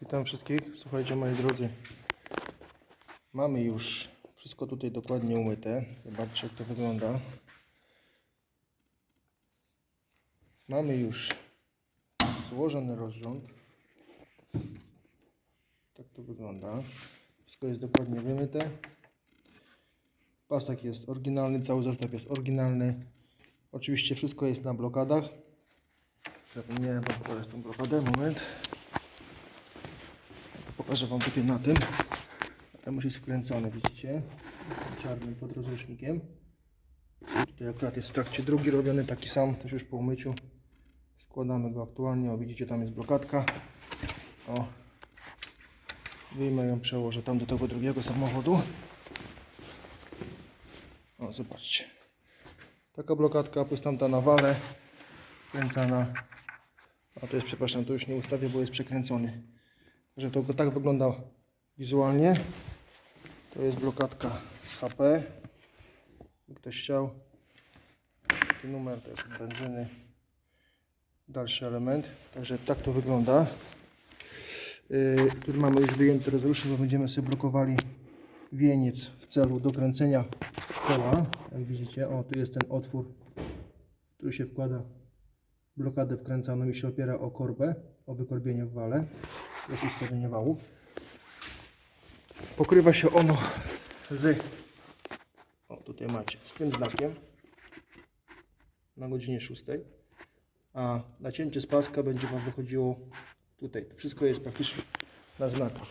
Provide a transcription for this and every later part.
Witam wszystkich. Słuchajcie moi drodzy. Mamy już wszystko tutaj dokładnie umyte. Zobaczcie jak to wygląda. Mamy już złożony rozrząd. Tak to wygląda. Wszystko jest dokładnie wymyte. Pasek jest oryginalny, cały zestaw jest oryginalny. Oczywiście wszystko jest na blokadach. Zapomniałem pokazać tą blokadę. Moment. Pokażę Wam tutaj na tym. Tam już jest wkręcony, widzicie? Czarnym podrozrusznikiem. Tutaj akurat jest w trakcie drugi robiony, taki sam, też już po umyciu. Składamy go aktualnie, o widzicie tam jest blokadka. O. Wyjmę ją, przełożę tam do tego drugiego samochodu. O, zobaczcie. Taka blokadka plus tamta na wale. Wkręcana. A to jest, przepraszam, to już nie ustawię, bo jest przekręcony. Że to tak wygląda wizualnie. To jest blokadka z HP. Ktoś chciał. Taki numer to jest benzyny. Dalszy element. Także tak to wygląda. Yy, tu mamy już wyjęty rozrusznik, bo będziemy sobie blokowali wieniec w celu dokręcenia koła. Jak widzicie, o tu jest ten otwór, który się wkłada blokadę wkręcaną i się opiera o korbę, o wykorbienie w wale, jest ustawienie wału. Pokrywa się ono z, o tutaj macie, z tym znakiem na godzinie 6, a nacięcie z paska będzie Wam wychodziło tutaj. Wszystko jest praktycznie na znakach.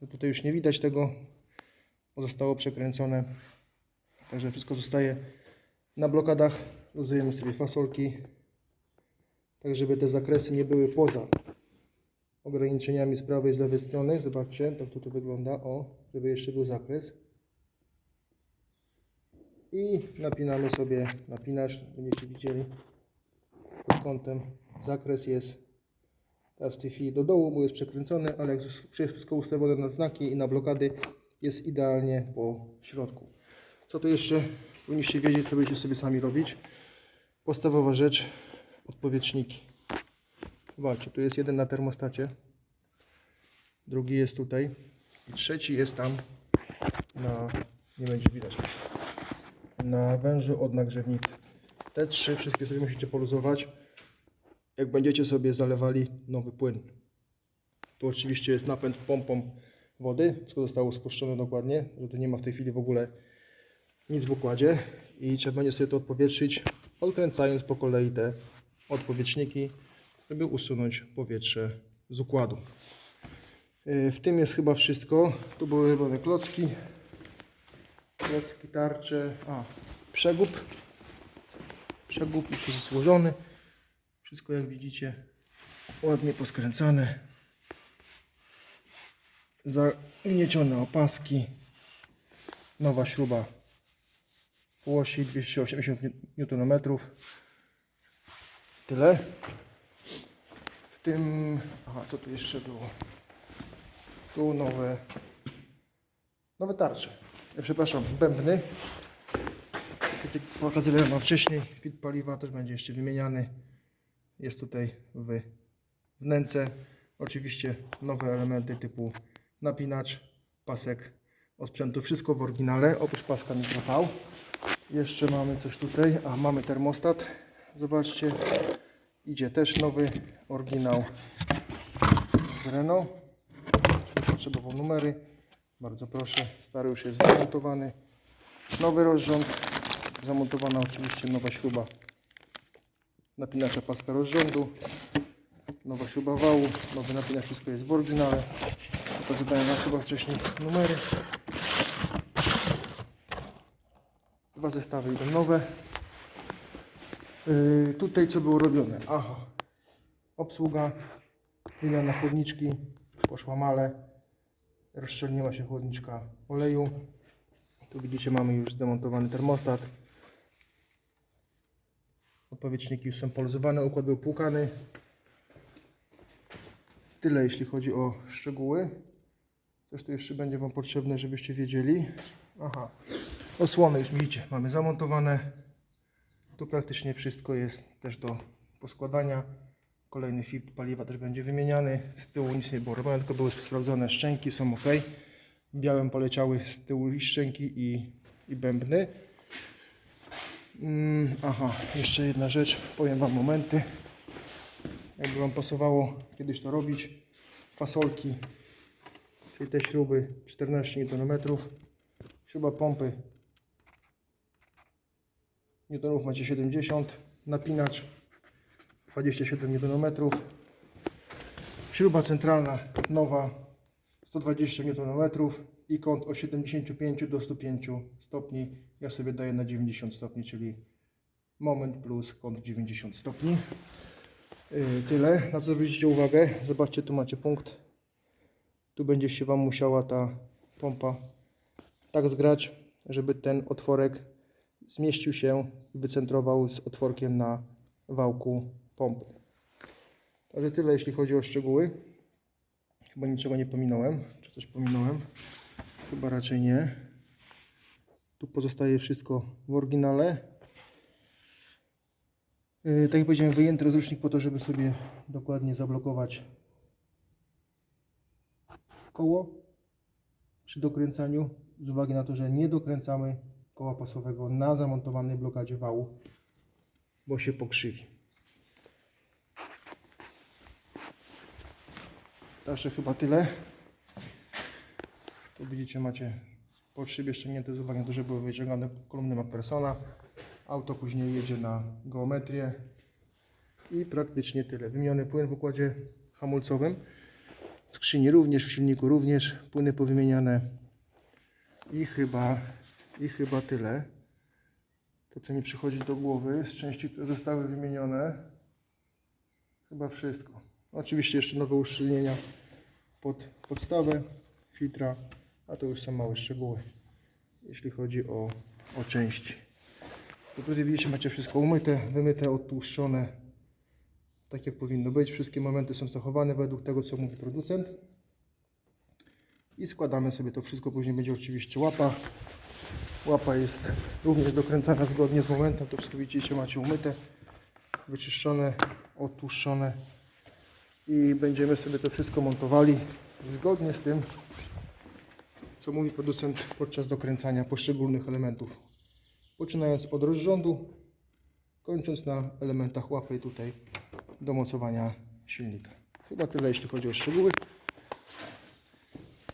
No tutaj już nie widać tego, bo zostało przekręcone. Także wszystko zostaje na blokadach. Luzujemy sobie fasolki, tak żeby te zakresy nie były poza ograniczeniami z prawej i z lewej strony. Zobaczcie, tak to tu wygląda. O, żeby jeszcze był zakres. I napinamy sobie napinacz, będziecie widzieli pod kątem. Zakres jest teraz w tej chwili do dołu, bo jest przekręcony, ale jak już jest wszystko ustawione na znaki i na blokady, jest idealnie po środku. Co tu jeszcze powinniście wiedzieć, co będziecie sobie sami robić? Podstawowa rzecz, odpowietrzniki. Zobaczcie, tu jest jeden na termostacie, drugi jest tutaj i trzeci jest tam na, nie będzie widać, na wężu od nagrzewnicy. Te trzy wszystkie sobie musicie poluzować, jak będziecie sobie zalewali nowy płyn. Tu oczywiście jest napęd pompą wody, wszystko zostało spuszczone dokładnie, że tu nie ma w tej chwili w ogóle nic w układzie i trzeba będzie sobie to odpowietrzyć, odkręcając po kolei te odpowietrzniki, żeby usunąć powietrze z układu. Yy, W tym jest chyba wszystko. Tu były robione klocki, klocki, tarcze, a przegub. Przegub już jest złożony. Wszystko jak widzicie ładnie poskręcane. Zagniecione opaski. Nowa śruba u osi 280 Nm. Tyle. W tym. Aha, co tu jeszcze było? Tu nowe. Nowe tarcze. Ja przepraszam, bębny. Tak jak pokazywałem wam wcześniej, filtr paliwa też będzie jeszcze wymieniany. Jest tutaj w wnęce. Oczywiście nowe elementy typu napinacz, pasek osprzętu. Wszystko w oryginale, oprócz paska mikroV. Jeszcze mamy coś tutaj. A mamy termostat. Zobaczcie. Idzie też nowy oryginał z Renault. Potrzebował numery. Bardzo proszę. Stary już jest zamontowany. Nowy rozrząd. Zamontowana oczywiście nowa śruba napinacza paska rozrządu. Nowa śruba wału. Nowy napinacz. Wszystko jest w oryginale. Pokazywałem Wam chyba wcześniej numery. Dwa zestawy idą nowe. Yy, tutaj co było robione? Aha. Obsługa. Wymiana chłodniczki. Poszła male. Rozszczelniła się chłodniczka oleju. Tu widzicie mamy już zdemontowany termostat. Odpowietrzniki już są poluzowane, układ był płukany. Tyle jeśli chodzi o szczegóły. Coś tu jeszcze będzie Wam potrzebne, żebyście wiedzieli. Aha. Osłony już widzicie, mamy zamontowane. Tu praktycznie wszystko jest też do poskładania. Kolejny filtr paliwa też będzie wymieniany. Z tyłu nic nie było robione, tylko były sprawdzone szczęki, są ok. Białym poleciały z tyłu i szczęki i, i bębny. Mm, aha, jeszcze jedna rzecz, powiem Wam momenty. Jakby Wam pasowało kiedyś to robić. Fasolki, czyli te śruby 14 Nm. Śruba pompy Newtonów macie 70, napinacz 27 Nm, śruba centralna nowa 120 Nm i kąt od 75 do 105 stopni. Ja sobie daję na 90 stopni, czyli moment plus kąt 90 stopni. Yy, Tyle, na co zwrócicie uwagę. Zobaczcie, tu macie punkt. Tu będzie się Wam musiała ta pompa tak zgrać, żeby ten otworek zmieścił się i wycentrował z otworkiem na wałku pompy. Także tyle jeśli chodzi o szczegóły. Chyba niczego nie pominąłem. Czy coś pominąłem? Chyba raczej nie. Tu pozostaje wszystko w oryginale. Yy, tak jak powiedziałem, wyjęty rozrusznik po to, żeby sobie dokładnie zablokować koło przy dokręcaniu z uwagi na to, że nie dokręcamy koła pasowego na zamontowanej blokadzie wału, bo się pokrzywi. Także chyba tyle. Tu widzicie, macie pod szybie ściągnięte z uwagi na to, że były wyciągane kolumny MacPhersona. Auto później jedzie na geometrię i praktycznie tyle. Wymieniony płyn w układzie hamulcowym. W skrzyni również, w silniku również. Płyny powymieniane. I chyba, I chyba tyle. To co mi przychodzi do głowy z części, które zostały wymienione. Chyba wszystko. Oczywiście jeszcze nowe uszczelnienia pod podstawę filtra, a to już są małe szczegóły, jeśli chodzi o, o części. Tu tutaj widzicie, macie wszystko umyte, wymyte, odtłuszczone, tak jak powinno być. Wszystkie momenty są zachowane według tego, co mówi producent. I składamy sobie to wszystko, później będzie oczywiście łapa. Łapa jest również dokręcana zgodnie z momentem, to wszystko widzicie, macie umyte, wyczyszczone, odtłuszczone i będziemy sobie to wszystko montowali zgodnie z tym, co mówi producent podczas dokręcania poszczególnych elementów. Poczynając od rozrządu, kończąc na elementach łapy tutaj do mocowania silnika. Chyba tyle, jeśli chodzi o szczegóły.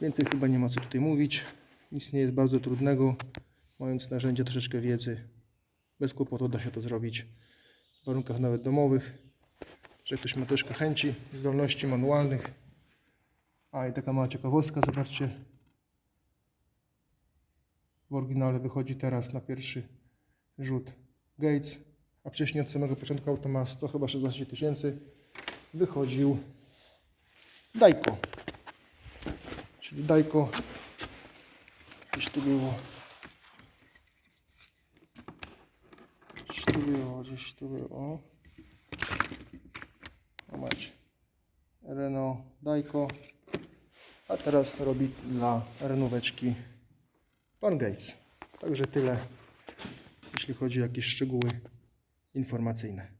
Więcej chyba nie ma co tutaj mówić. Nic nie jest bardzo trudnego. Mając narzędzie, troszeczkę wiedzy, bez kłopotu da się to zrobić w warunkach nawet domowych. Że ktoś ma troszkę chęci, zdolności manualnych. A i taka mała ciekawostka, zobaczcie. W oryginale wychodzi teraz na pierwszy rzut Gates, a wcześniej od samego początku auto ma 100 chyba 16 tysięcy. Wychodził Dajko. Czyli Dajko gdzieś tu było. Gdzieś tu było, gdzieś tu było. O macie. Renault Dajko. A teraz robi dla renóweczki Pan Gates. Także tyle, jeśli chodzi o jakieś szczegóły informacyjne.